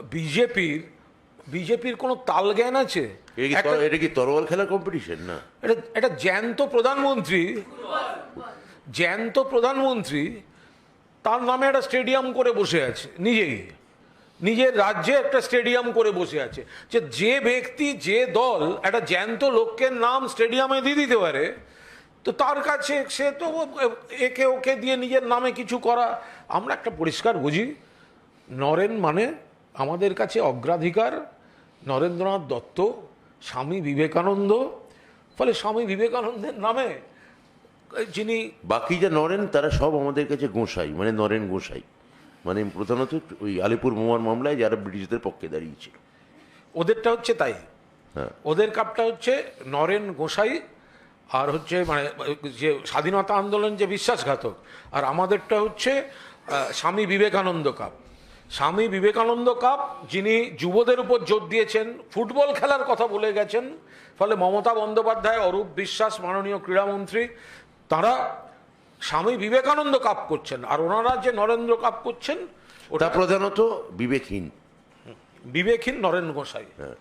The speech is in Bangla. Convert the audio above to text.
বিজেপির বিজেপির কোনো তাল জ্ঞান আছে? এটা কি তরোয়াল খেলার কম্পিটিশন না। এটা এটা জ্যান্ত প্রধানমন্ত্রী জ্যান্ত প্রধানমন্ত্রী তার নামে একটা স্টেডিয়াম করে বসে আছে নিজেই। নিজের রাজ্যে একটা স্টেডিয়াম করে বসে আছে। যে যে ব্যক্তি যে দল একটা জ্যান্ত লোকের নাম স্টেডিয়ামে দিয়ে দিতে পারে তো তার কাছে সে তো একে ওকে দিয়ে নিজের নামে কিছু করা। আমরা একটা পরিষ্কার বুঝি নরেন মানে আমাদের কাছে অগ্রাধিকার নরেন্দ্রনাথ দত্ত স্বামী বিবেকানন্দ ফলে স্বামী বিবেকানন্দের নামে যিনি বাকি যা নরেন তারা সব আমাদের কাছে গোসাই মানে নরেন গোসাই। মানে প্রধানত ওই আলিপুর মোমার মামলায় যারা ব্রিটিশদের পক্ষে দাঁড়িয়েছিল। ওদেরটা হচ্ছে তাই। হ্যাঁ। ওদের কাপটা হচ্ছে নরেন গোসাই আর হচ্ছে মানে যে স্বাধীনতা আন্দোলন যে বিশ্বাসঘাতক আর আমাদেরটা হচ্ছে স্বামী বিবেকানন্দ কাপ। স্বামী বিবেকানন্দ কাপ যিনি যুবদের উপর জোর দিয়েছেন ফুটবল খেলার কথা বলে গেছেন ফলে মমতা বন্দ্যোপাধ্যায় অরূপ বিশ্বাস মাননীয় ক্রীড়ামন্ত্রী তারা স্বামী বিবেকানন্দ কাপ করছেন। আর ওনারা যে নরেন্দ্র কাপ করছেন ওটা প্রধানত বিবেকহীন। বিবেকহীন নরেন্দ্র গোসাই। হ্যাঁ।